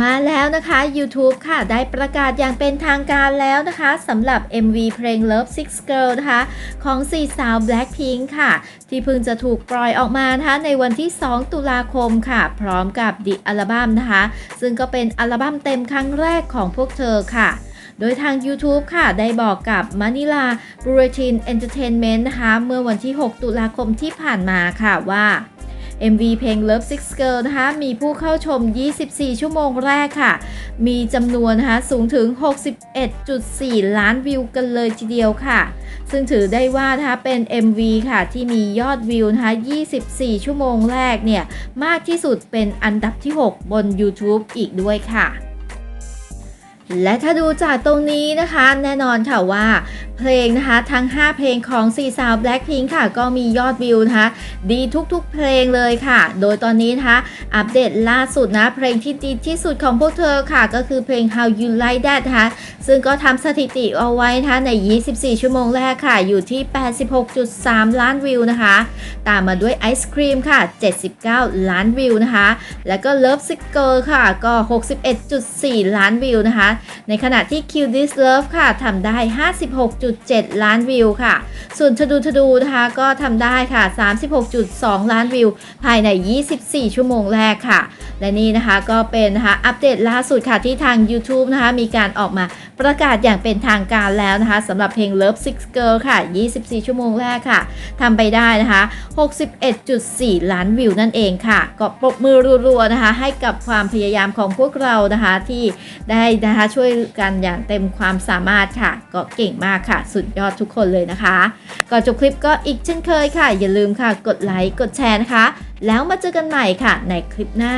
มาแล้วนะคะ YouTube ค่ะ ได้ประกาศอย่างเป็นทางการแล้วนะคะสำหรับ MV เพลง Love Six Girl นะคะ ของสี่สาว Blackpink ค่ะ ที่เพิ่งจะถูกปล่อยออกมานะคะในวันที่ 2 ตุลาคมค่ะ พร้อมกับ The อัลบั้มนะคะ ซึ่งก็เป็นอัลบั้มเต็มครั้งแรกของพวกเธอค่ะโดยทาง YouTube ค่ะ ได้บอกกับ Manila Bulletin Entertainment นะคะ เมื่อวันที่ 6 ตุลาคมที่ผ่านมาค่ะว่า MV เพลง Love Six Girl นะคะมีผู้เข้าชม 24 ชั่วโมงแรกค่ะ มีจำนวนนะคะสูงถึง 61.4 ล้านวิวกันเลยทีเดียวค่ะ ซึ่งถือได้ว่านะคะเป็น MV ค่ะ ที่มียอดวิวนะคะ24 ชั่วโมงแรกเนี่ย มากที่สุดเป็นอันดับที่ 6 บน YouTube อีกด้วยค่ะและถ้าดูจากตรงนี้นะคะ แน่นอนค่ะว่า เพลงนะคะ ทั้ง 5 เพลงของสี่สาว Blackpink ค่ะ ก็มียอดวิวนะคะ ดีทุกๆเพลงเลยค่ะ โดยตอนนี้นะคะอัปเดตล่าสุดนะ เพลงที่ดีที่สุดของพวกเธอค่ะ ก็คือเพลง How You Like That นะคะซึ่งก็ทำสถิติเอาไว้นะคะใน 24 ชั่วโมงแรกค่ะ อยู่ที่ 86.3 ล้านวิวนะคะ ตามมาด้วยไอศครีมค่ะ 79 ล้านวิวนะคะ แล้วก็ Love Sick Girl ค่ะ ก็ 61.4 ล้านวิวนะคะ ในขณะที่ Kill This Love ค่ะทำได้ 56. 56.7ล้านวิวค่ะ ส่วนทะดูทะดูนะคะก็ทำได้ค่ะ 36.2 ล้านวิว ภายใน 24 ชั่วโมงแรกค่ะ และนี่นะคะก็เป็นนะคะอัปเดตล่าสุดค่ะที่ทาง YouTube นะคะมีการออกมาประกาศอย่างเป็นทางการแล้วนะคะสำหรับเพลง Love Six Girl ค่ะ 24 ชั่วโมงแรกค่ะทำไปได้นะคะ 61.4 ล้านวิวนั่นเองค่ะ ก็ปรบมือรัวๆนะคะ ให้กับความพยายามของพวกเรานะคะที่ได้นะคะช่วยกันอย่างเต็มความสามารถค่ะ ก็เก่งมากค่ะสุดยอดทุกคนเลยนะคะ ก่อนจบคลิปก็อีกเช่นเคยค่ะ อย่าลืมค่ะ กดไลค์ กดแชร์นะคะ แล้วมาเจอกันใหม่ค่ะ ในคลิปหน้า